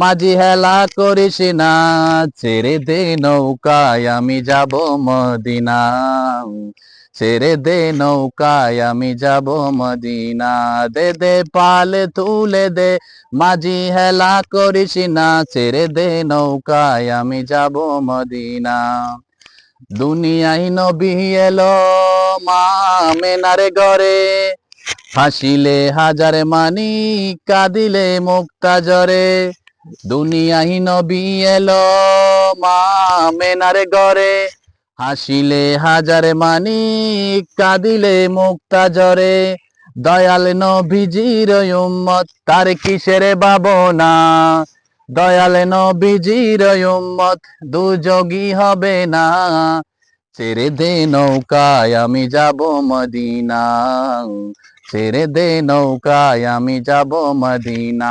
মাঝি হেলা করিস না, ছেড়ে দে নৌকায় আমি যাব মদিনা। ছেড়ে দে নৌকায় আমি যাব মদিনা। দে দে পালে তুলে দে, মাঝি হেলা করিস না, ছেড়ে দে নৌকায় আমি যাব মদিনা। দুনিয়াই নবী এলো মা মেনারে গরে হাসিলে হাজার মানি কাঁদিলে মুক্তা জরে দুনিয়াই নবী এলো মা মেনারে গরে হাসিলে হাজার মানি কাঁদিলে মুক্তা জরে দয়াল নবীজির উম্মত, তার কিসের বাবনা দয়াল নবীজির উম্মত দুযোগী হবে না। ছেড়ে দে নৌকায়, আমি যাব মদিনা। ছেড়ে দে নৌকায়, আমি যাব মদিনা।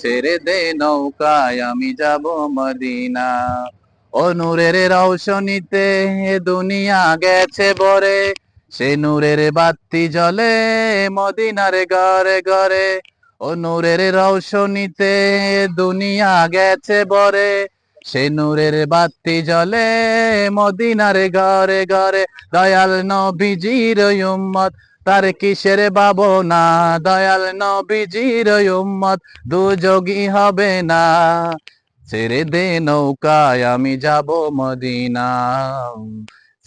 ছেড়ে দে নৌকায়, আমি যাব মদিনা। ও নূরের রৌশনীতে দুনিয়া গেছে বরে সে নূরের বাতি জ্বলে, মদিনার ঘরে ঘরে। ও নূরের রৌশনীতে দুনিয়া গেছে বরে সে নূরের বাতি জ্বলে, মদিনার ঘরে ঘরে। দয়াল নবীজির উম্মত তার কিসের বাবনা দয়াল নবীজির উম্মত দুযোগী হবে না। ছেড়ে দে নৌকায়, আমি যাব মদিনা।